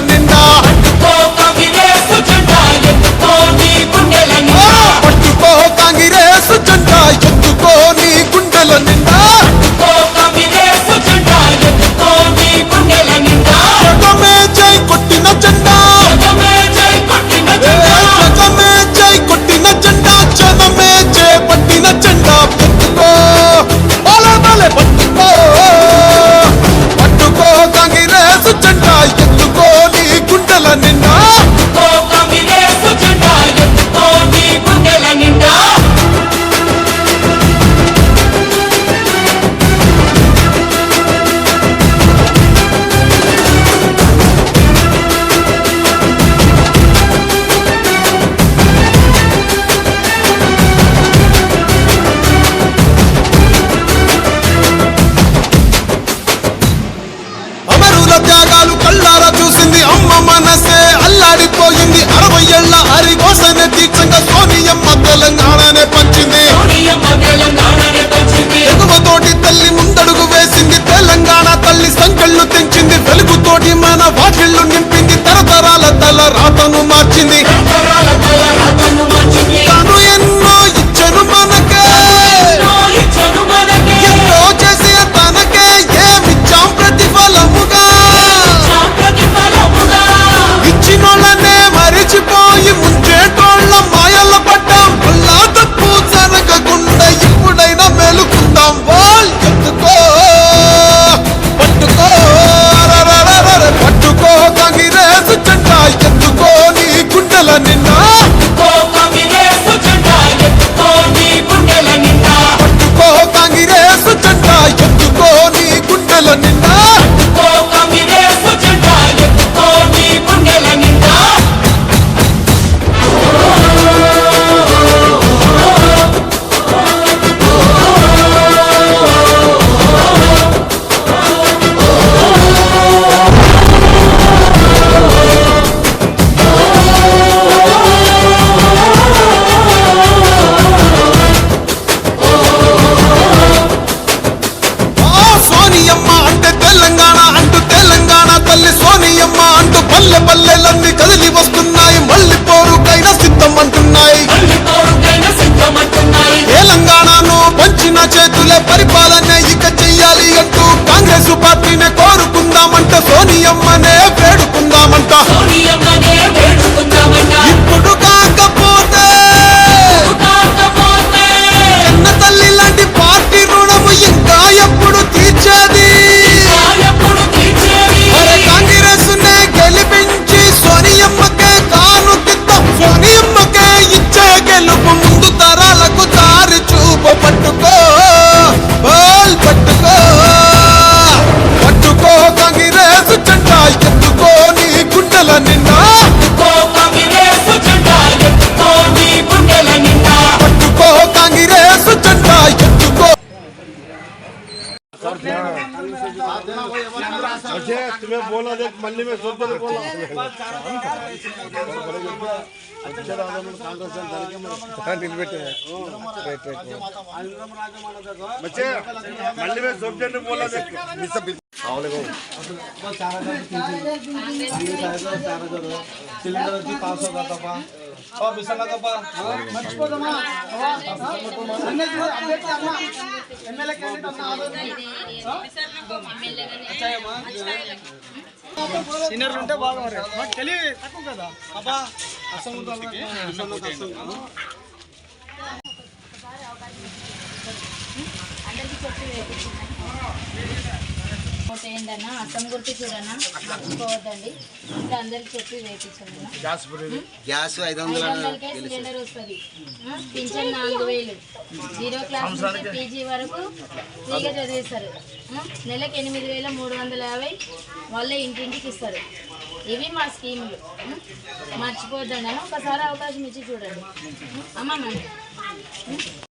Andan వారి కోసం ఎత్తి సంగ సోనియమ్మ తెలంగాణనే పంచింది సోనియమ్మ పార్టీనే కోరుకుందామంట సోనియమ్మనే వేడుకుందామంట. సోనియమ్మ अजय तुम्हें बोला देख मंडी में सोच कर बोला अच्छा दादा मैं कांग्रेस से डर के मैं दिल बैठे राइट राइट बच्चे मंडी में सोच कर बोला देख मिस चार हज़ार तीन चार हज़ार चार हज़ार सिलेंडर पाँच सौ का तपा లాగప్పా మర్చిపోదమ్మా ఎమ్మెల్యే క్యాండిడేట్ సీనియర్లు ఉంటే బాగా మరి మాకు తక్కువ కదా. అబ్బా అసలు ఓటు ఏంటన్నా అర్థం గుర్తు చూడన్నా మర్చిపోవద్దండి ఇంకా అందరికి చెప్పి వేయించండి గ్యాస్ ఐదు వందలకే సిలిండర్ వస్తుంది. పింఛన్ నాలుగు వేలు. జీరో క్లాస్ నుంచి పీజీ వరకు ఫ్రీగా చదివిస్తారు. నెలకు ఎనిమిది వేల మూడు వందల యాభై వాళ్ళే ఇంటింటికి ఇస్తారు. ఇవి మా స్కీములు. మర్చిపోద్దండి. అని ఒకసారి అవకాశం ఇచ్చి చూడండి. అమ్మమ్మ